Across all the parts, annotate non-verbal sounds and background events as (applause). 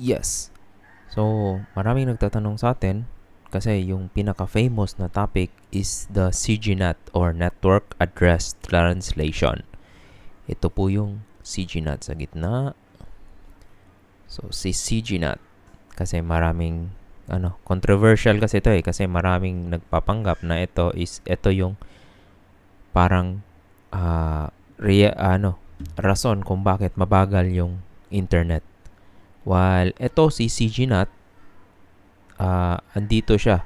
Yes. So, maraming nagtatanong sa atin kasi yung pinaka-famous na topic is the CGNAT or Network Address Translation. Ito po yung CGNAT sa gitna. So, si CGNAT kasi maraming ano, controversial kasi ito eh kasi maraming nagpapanggap na ito is ito yung parang uh, rea, ano, rason kung bakit mabagal yung internet. While ito si CGNAT, uh, andito siya.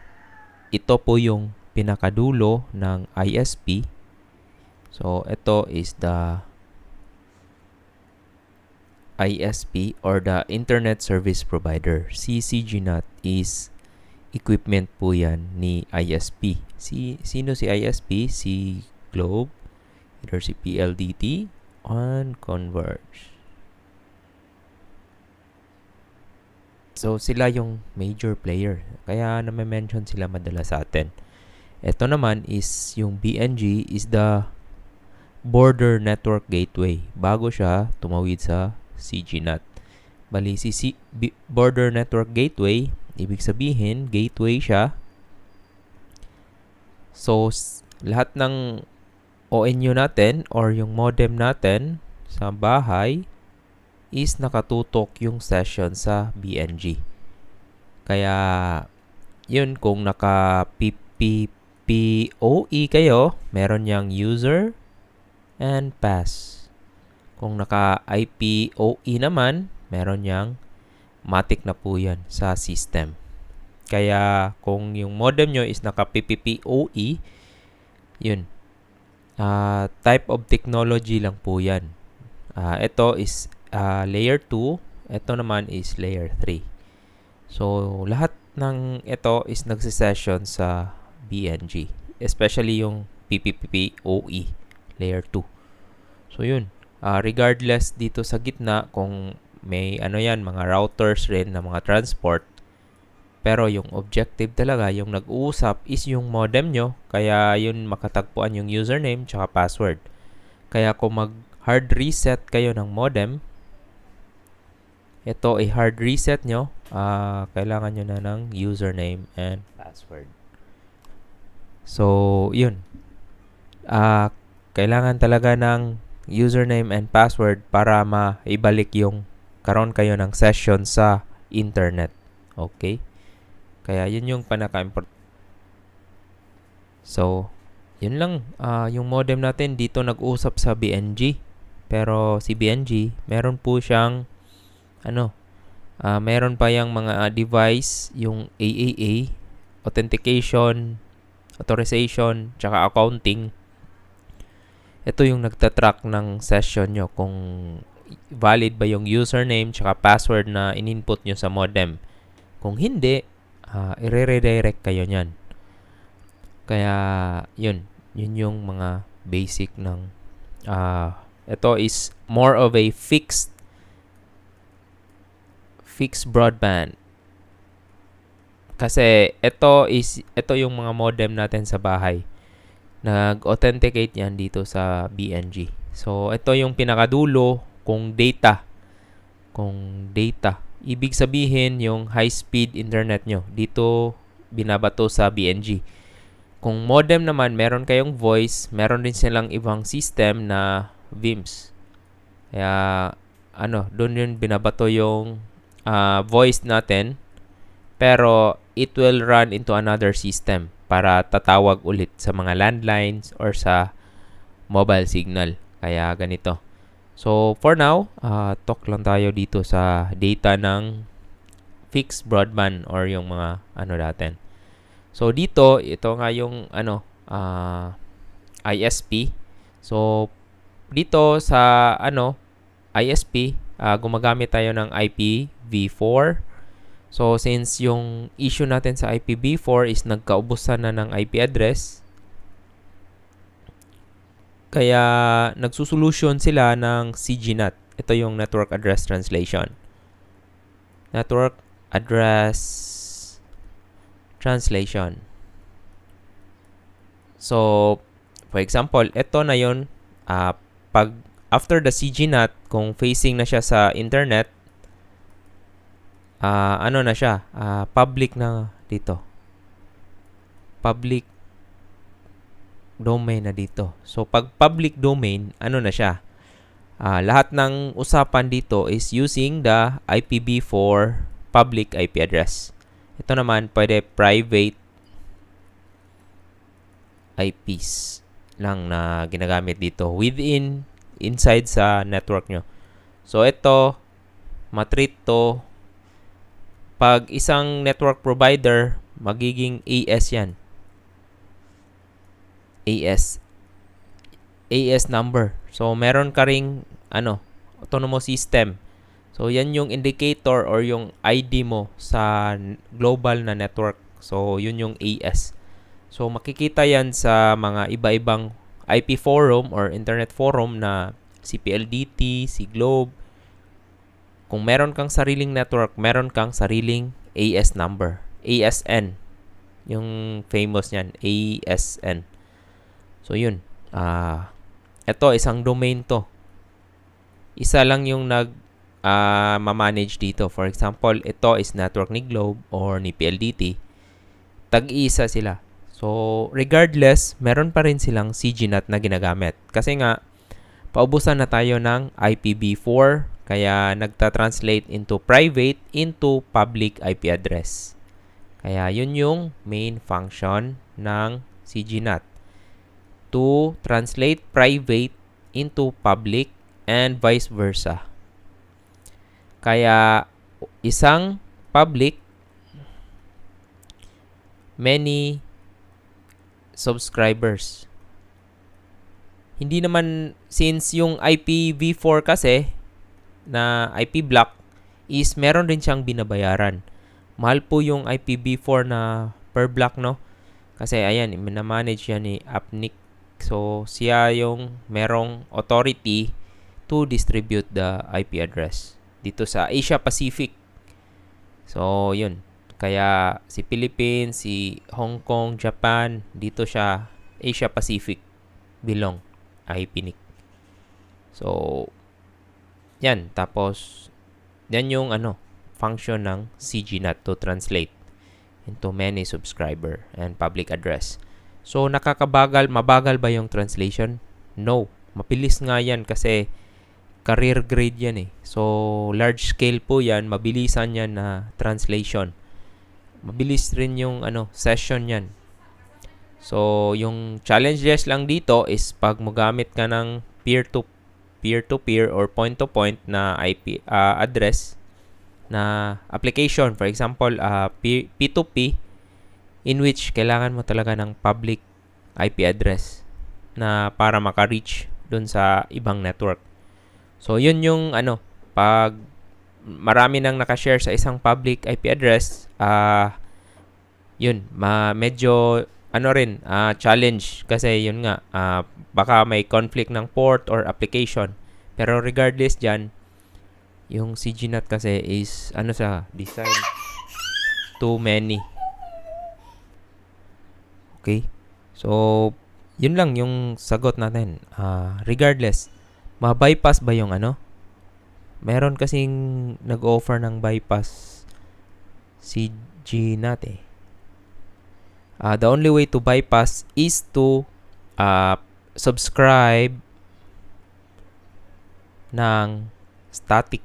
Ito po yung pinakadulo ng ISP. So, ito is the ISP or the Internet Service Provider. Si CGNAT is equipment po yan ni ISP. Si, sino si ISP? Si Globe, either si PLDT, on Converge. So, sila yung major player. Kaya na-mention sila madalas sa atin. Ito naman is yung BNG is the Border Network Gateway. Bago siya tumawid sa CGNAT. Bali, si C- B- Border Network Gateway, ibig sabihin, gateway siya. So, lahat ng ONU natin or yung modem natin sa bahay is nakatutok yung session sa BNG. Kaya, yun, kung naka PPPoE kayo, meron yang user and pass. Kung naka IPOE naman, meron yang matic na po yan sa system. Kaya, kung yung modem nyo is naka PPPoE, yun, uh, type of technology lang po yan. Uh, ito is uh, layer 2, ito naman is layer 3. So, lahat ng ito is nagsisession sa BNG. Especially yung PPPoE layer 2. So, yun. Uh, regardless dito sa gitna, kung may ano yan, mga routers rin na mga transport, pero yung objective talaga, yung nag-uusap is yung modem nyo. Kaya yun makatagpuan yung username tsaka password. Kaya kung mag hard reset kayo ng modem, ito ay hard reset nyo, uh, kailangan nyo na ng username and password. So, yun. Uh, kailangan talaga ng username and password para maibalik yung karon kayo ng session sa internet. Okay? Kaya yun yung panaka-important. So, yun lang. Uh, yung modem natin dito nag-usap sa BNG. Pero si BNG, meron po siyang ano, uh, meron pa yung mga uh, device, yung AAA, authentication, authorization, tsaka accounting. Ito yung nagtatrack ng session nyo kung valid ba yung username tsaka password na in-input nyo sa modem. Kung hindi, uh, i-redirect kayo nyan. Kaya, yun. Yun yung mga basic ng uh, ito is more of a fixed fixed broadband. Kasi ito is ito yung mga modem natin sa bahay. Nag-authenticate yan dito sa BNG. So ito yung pinakadulo kung data. Kung data. Ibig sabihin yung high speed internet nyo. Dito binabato sa BNG. Kung modem naman, meron kayong voice, meron din silang ibang system na VIMS. Kaya ano, doon yun binabato yung uh, voice natin pero it will run into another system para tatawag ulit sa mga landlines or sa mobile signal. Kaya ganito. So, for now, uh, talk lang tayo dito sa data ng fixed broadband or yung mga ano natin. So, dito, ito nga yung ano, uh, ISP. So, dito sa ano, ISP, uh, gumagamit tayo ng IPv4. So, since yung issue natin sa IPv4 is nagkaubusan na ng IP address, kaya nagsusolution sila ng CGNAT. Ito yung Network Address Translation. Network Address Translation. So, for example, ito na yon uh, pag after the CGNAT, kung facing na siya sa internet, ah, ano na siya, ah, public na dito. Public domain na dito. So, pag public domain, ano na siya? Ah, lahat ng usapan dito is using the IPv4 public IP address. Ito naman, pwede private IPs lang na ginagamit dito within, inside sa network nyo. So, ito, matreat to pag isang network provider, magiging AS yan. AS. AS number. So, meron ka ring, ano, autonomous system. So, yan yung indicator or yung ID mo sa global na network. So, yun yung AS. So, makikita yan sa mga iba-ibang IP forum or internet forum na si PLDT, si Globe. Kung meron kang sariling network, meron kang sariling AS number. ASN. Yung famous niyan, ASN. So, yun. Ah, ito, isang domain to. Isa lang yung nag uh, ma-manage dito. For example, ito is network ni Globe or ni PLDT. Tag-isa sila. So, regardless, meron pa rin silang CGNAT na ginagamit. Kasi nga, paubusan na tayo ng IPv4, kaya nagta-translate into private into public IP address. Kaya yun yung main function ng CGNAT. To translate private into public and vice versa. Kaya isang public, many subscribers. Hindi naman, since yung IPv4 kasi, na IP block, is meron rin siyang binabayaran. Mahal po yung IPv4 na per block, no? Kasi ayan, minamanage yan ni Apnic. So, siya yung merong authority to distribute the IP address dito sa Asia Pacific. So, yun. Kaya si Philippines, si Hong Kong, Japan, dito siya Asia Pacific belong ay pinik. So, yan. Tapos, yan yung ano, function ng CGNAT to translate into many subscriber and public address. So, nakakabagal, mabagal ba yung translation? No. Mabilis nga yan kasi career grade yan eh. So, large scale po yan, mabilisan yan na translation mabilis rin yung ano session yan. So, yung challenges lang dito is pag magamit ka ng peer to peer to peer or point to point na IP uh, address na application, for example, uh, P- P2P in which kailangan mo talaga ng public IP address na para maka-reach dun sa ibang network. So, yun yung ano, pag marami nang nakashare sa isang public IP address, ah uh, yun, ma medyo ano rin, uh, challenge kasi yun nga, uh, baka may conflict ng port or application. Pero regardless diyan, yung CGNAT kasi is ano sa design too many. Okay? So, yun lang yung sagot natin. Uh, regardless, ma-bypass ba yung ano? Meron kasing nag-offer ng bypass si GNAT eh. Uh, the only way to bypass is to uh, subscribe ng static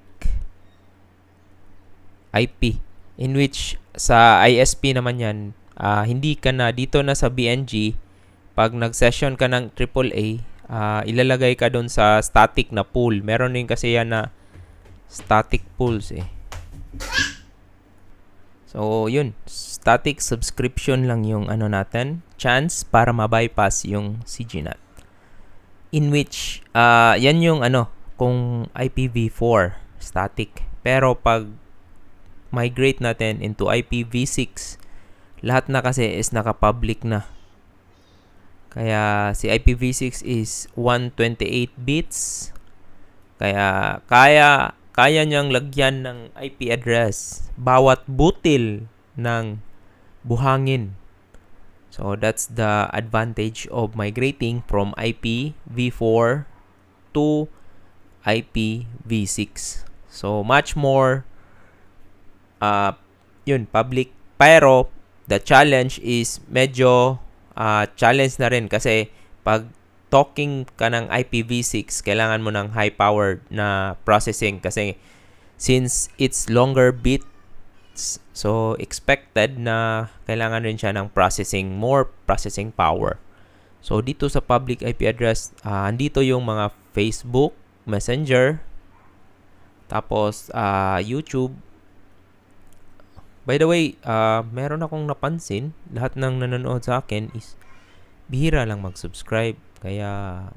IP in which sa ISP naman yan uh, hindi ka na dito na sa BNG pag nag-session ka ng AAA uh, ilalagay ka doon sa static na pool meron din kasi yan na static pools eh. So, yun. Static subscription lang yung ano natin. Chance para ma-bypass yung CGNAT. In which, uh, yan yung ano, kung IPv4 static. Pero pag migrate natin into IPv6, lahat na kasi is naka-public na. Kaya si IPv6 is 128 bits. Kaya kaya kaya niyang lagyan ng IP address bawat butil ng buhangin. So that's the advantage of migrating from IPv4 to IPv6. So much more uh, yun, public. Pero, the challenge is medyo uh, challenge na rin kasi pag talking ka ng IPv6, kailangan mo ng high-powered na processing kasi since it's longer bits, so expected na kailangan rin siya ng processing, more processing power. So, dito sa public IP address, uh, andito yung mga Facebook, Messenger, tapos uh, YouTube. By the way, uh, meron akong napansin, lahat ng nanonood sa akin is bihira lang mag-subscribe. Kaya,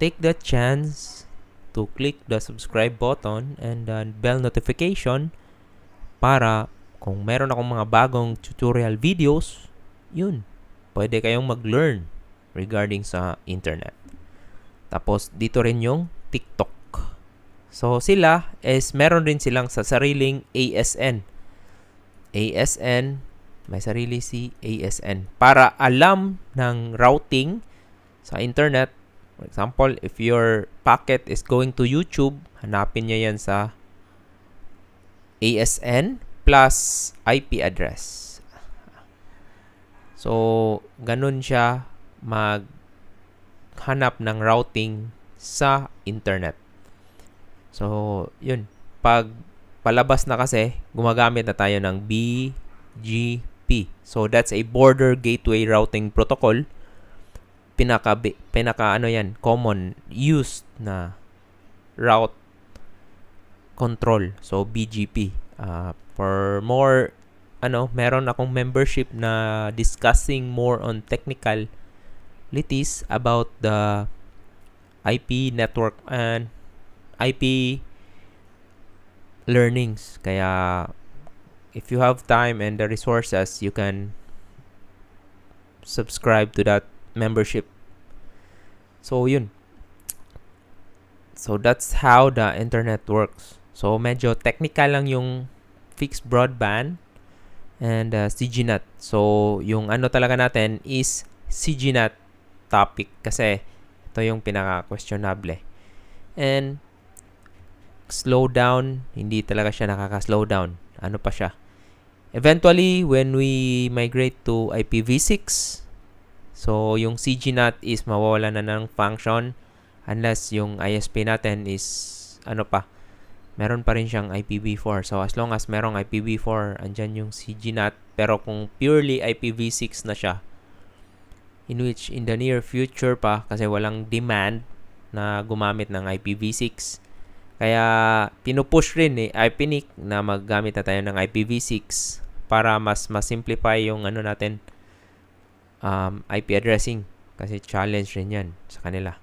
take the chance to click the subscribe button and the bell notification para kung meron akong mga bagong tutorial videos, yun, pwede kayong mag-learn regarding sa internet. Tapos dito rin yung TikTok. So sila is meron rin silang sa sariling ASN. ASN, may sarili si ASN para alam ng routing sa internet. For example, if your packet is going to YouTube, hanapin niya yan sa ASN plus IP address. So, ganun siya maghanap ng routing sa internet. So, yun. Pag palabas na kasi, gumagamit na tayo ng BGP. So, that's a Border Gateway Routing Protocol. Pinaka, pinaka ano yan, common used na route control. So, BGP. Uh, for more, ano, meron akong membership na discussing more on technical litis about the IP network and IP learnings. Kaya if you have time and the resources, you can subscribe to that membership. So yun. So that's how the internet works. So medyo technical lang yung fixed broadband and uh, CGNAT. So yung ano talaga natin is CGNAT topic kasi ito yung pinaka-questionable. And slow down, hindi talaga siya nakaka-slow down. Ano pa siya? Eventually, when we migrate to IPv6, so yung CGNAT is mawawala na ng function unless yung ISP natin is ano pa, meron pa rin siyang IPv4. So as long as merong IPv4, andyan yung CGNAT. Pero kung purely IPv6 na siya, in which in the near future pa kasi walang demand na gumamit ng IPv6. Kaya pinupush rin ni eh, IPNIC na maggamit na tayo ng IPv6 para mas ma-simplify yung ano natin um, IP addressing kasi challenge rin yan sa kanila.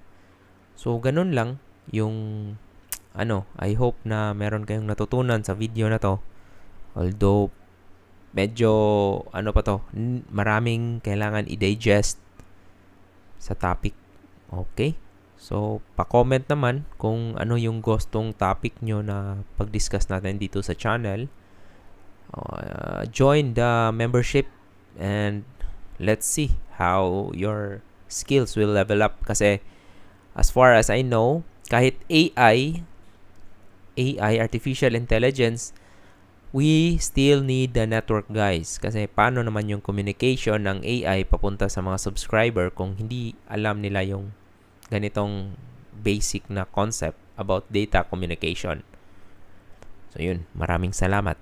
So ganun lang yung (tsk) ano, I hope na meron kayong natutunan sa video na to. Although medyo ano pa to, maraming kailangan i-digest sa topic. Okay? So, pa-comment naman kung ano yung gustong topic nyo na pag-discuss natin dito sa channel. Uh, join the membership and let's see how your skills will level up kasi as far as I know, kahit AI, AI, artificial intelligence, we still need the network guys kasi paano naman yung communication ng AI papunta sa mga subscriber kung hindi alam nila yung ganitong basic na concept about data communication. So yun, maraming salamat.